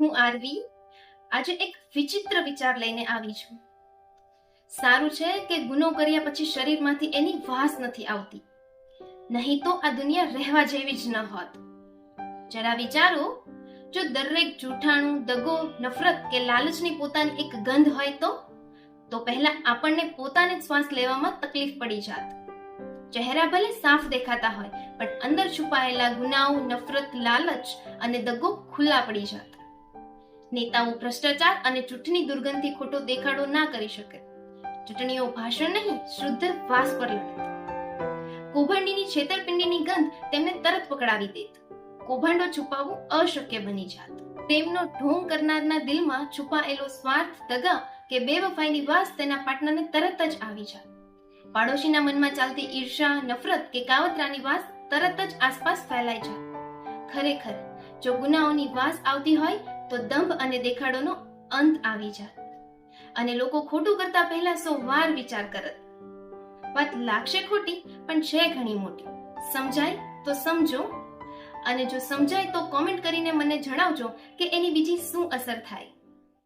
હું આરવી આજે એક વિચિત્ર વિચાર લઈને આવી છું. સારું છે કે ગુનો કર્યા પછી શરીરમાંથી એની વાસ નથી આવતી. નહીં તો આ દુનિયા રહેવા જેવી જ ન હોત. જરા વિચારો, જો દરેક જૂઠાણું, દગો, નફરત કે લાલચની પોતાની એક ગંધ હોય તો? તો પહેલા આપણને પોતાને શ્વાસ લેવામાં તકલીફ પડી જાત. ચહેરા ભલે સાફ દેખાતા હોય, પણ અંદર છુપાયેલા ગુનાઓ, નફરત, લાલચ અને દગો ખુલ્લા પડી જાત. નેતાઓ ભ્રષ્ટાચાર અને ચૂંટણી દુર્ગંધથી ખોટો દેખાડો ના કરી શકે. ચૂંટણીઓ ભાષણ નહીં શુદ્ધ વાસ પર લડત કૌભાંડીની છેતરપિંડીની ગંધ તેમને તરત પકડાવી દેત. કૌભાંડો છુપાવવું અશક્ય બની જાત. તેમનો ઢોંગ કરનારના દિલમાં છુપાયેલો સ્વાર્થ દગા કે બેવફાઈની વાસ તેના પાર્ટનરને તરત જ આવી જાત પાડોશીના મનમાં ચાલતી ઈર્ષા, નફરત કે કાવતરાની વાસ તરત જ આસપાસ ફેલાઈ જાય. ખરેખર, જો ગુનાઓની વાસ આવતી હોય તો દંભ અને દેખાડોનો અંત આવી જાય અને લોકો ખોટું કરતા પહેલા સો વાર વિચાર કરત. વાત લાગશે ખોટી, પણ છે ઘણી મોટી. સમજાય તો સમજો. અને જો સમજાય તો કોમેન્ટ કરીને મને જણાવજો કે એની બીજી શું અસર થાય.